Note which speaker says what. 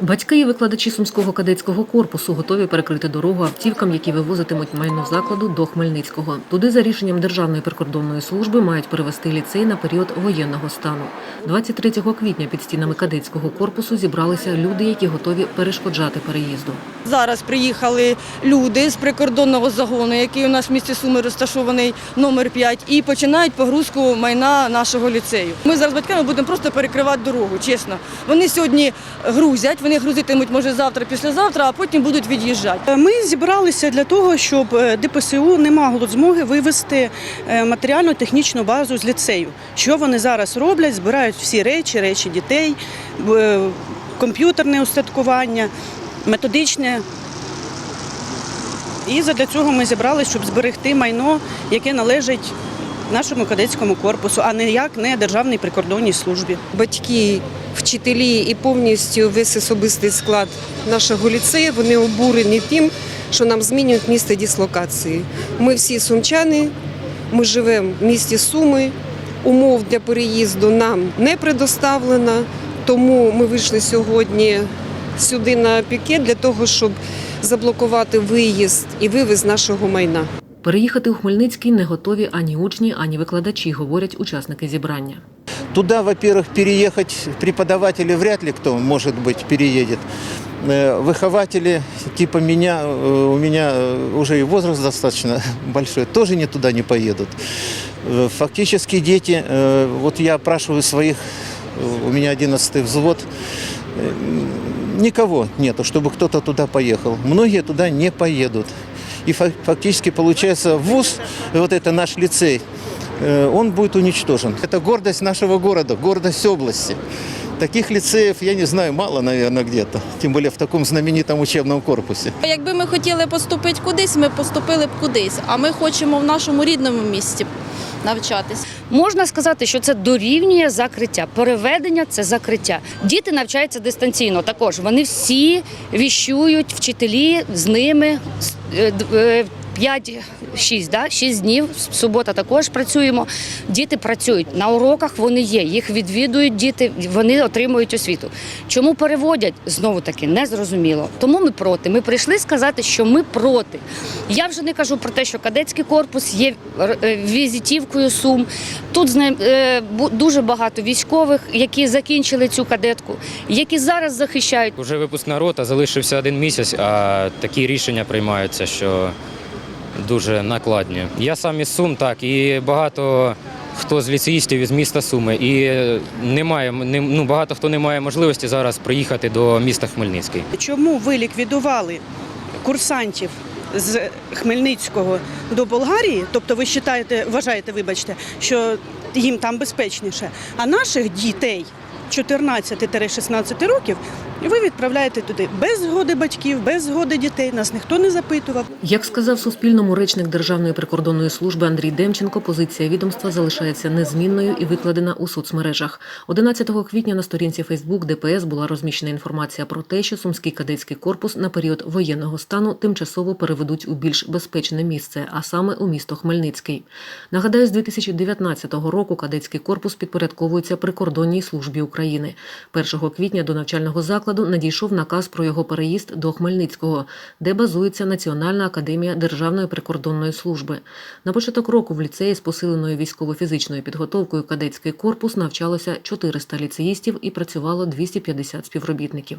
Speaker 1: Батьки і викладачі сумського кадетського корпусу готові перекрити дорогу автівкам, які вивозитимуть майно закладу до Хмельницького. Туди за рішенням Державної прикордонної служби мають перевести ліцей на період воєнного стану. 23 квітня під стінами кадетського корпусу зібралися люди, які готові перешкоджати переїзду.
Speaker 2: Зараз приїхали люди з прикордонного загону, який у нас в місті Суми розташований номер 5, і починають погрузку майна нашого ліцею. Ми зараз батьками будемо просто перекривати дорогу, чесно. Вони сьогодні грузять, вони грузитимуть може завтра, післязавтра, а потім будуть від'їжджати.
Speaker 3: Ми зібралися для того, щоб е, ДПСУ не мало змоги вивезти е, матеріально-технічну базу з ліцею. Що вони зараз роблять? Збирають всі речі, речі дітей, е, комп'ютерне устаткування, методичне. І для цього ми зібралися, щоб зберегти майно, яке належить нашому кадетському корпусу, а ніяк не державній прикордонній службі.
Speaker 4: батьки, вчителі і повністю весь особистий склад нашого ліцею вони обурені тим, що нам змінюють місце дислокації. Ми всі сумчани, ми живемо в місті Суми. Умов для переїзду нам не предоставлено, тому ми вийшли сьогодні сюди на пікет для того, щоб заблокувати виїзд і вивіз нашого майна.
Speaker 1: Переїхати у Хмельницький не готові ані учні, ані викладачі, говорять учасники зібрання.
Speaker 5: Туда, во-первых, переехать преподаватели вряд ли кто, может быть, переедет. Э, Выхователи типа меня, э, у меня э, уже и возраст достаточно большой, тоже не туда не поедут. Фактически дети, вот я опрашиваю своих, у меня 11 взвод, никого нету, чтобы кто-то туда поехал. Многие туда не поедут. И фак- фактически получается вуз, вот это наш лицей, он будет уничтожен. Это гордость нашего города, гордость области. Таких лицеев, я не знаю, мало, наверное, где-то. Тем более в таком знаменитом учебном корпусе.
Speaker 6: Якби ми хотіли поступити кудись, ми поступили б кудись. А ми хочемо в нашому рідному місті навчатись.
Speaker 7: Можна сказати, що це дорівнює закриття. Переведення це закриття. Діти навчаються дистанційно. Також вони всі віщують, вчителі з ними. Е, д- е, 5-6, да? 6 днів, субота також працюємо. Діти працюють на уроках, вони є, їх відвідують діти, вони отримують освіту. Чому переводять? Знову таки незрозуміло. Тому ми проти. Ми прийшли сказати, що ми проти. Я вже не кажу про те, що кадетський корпус є е, візитівкою Сум. Тут е, дуже багато військових, які закінчили цю кадетку, які зараз захищають.
Speaker 8: Уже випускна рота, залишився один місяць, а такі рішення приймаються, що дуже накладні. Я сам із Сум, так, і багато хто з ліцеїстів із міста Суми. І немає, не- ну, багато хто не має можливості зараз приїхати до міста Хмельницький.
Speaker 3: Чому ви ліквідували курсантів з Хмельницького до Болгарії? Тобто ви вважаєте, вважаєте, вибачте, що їм там безпечніше, а наших дітей 14-16 років ви відправляєте туди без згоди батьків, без згоди дітей. Нас ніхто не запитував.
Speaker 1: Як сказав Суспільному речник Державної прикордонної служби Андрій Демченко, позиція відомства залишається незмінною і викладена у соцмережах. 11 квітня на сторінці Фейсбук ДПС була розміщена інформація про те, що Сумський кадетський корпус на період воєнного стану тимчасово переведуть у більш безпечне місце, а саме у місто Хмельницький. Нагадаю, з 2019 року кадетський корпус підпорядковується прикордонній службі України. 1 квітня до навчального закладу надійшов наказ про його переїзд до Хмельницького, де базується Національна академія Державної прикордонної служби. На початок року в ліцеї з посиленою військово-фізичною підготовкою кадетський корпус навчалося 400 ліцеїстів і працювало 250 співробітників.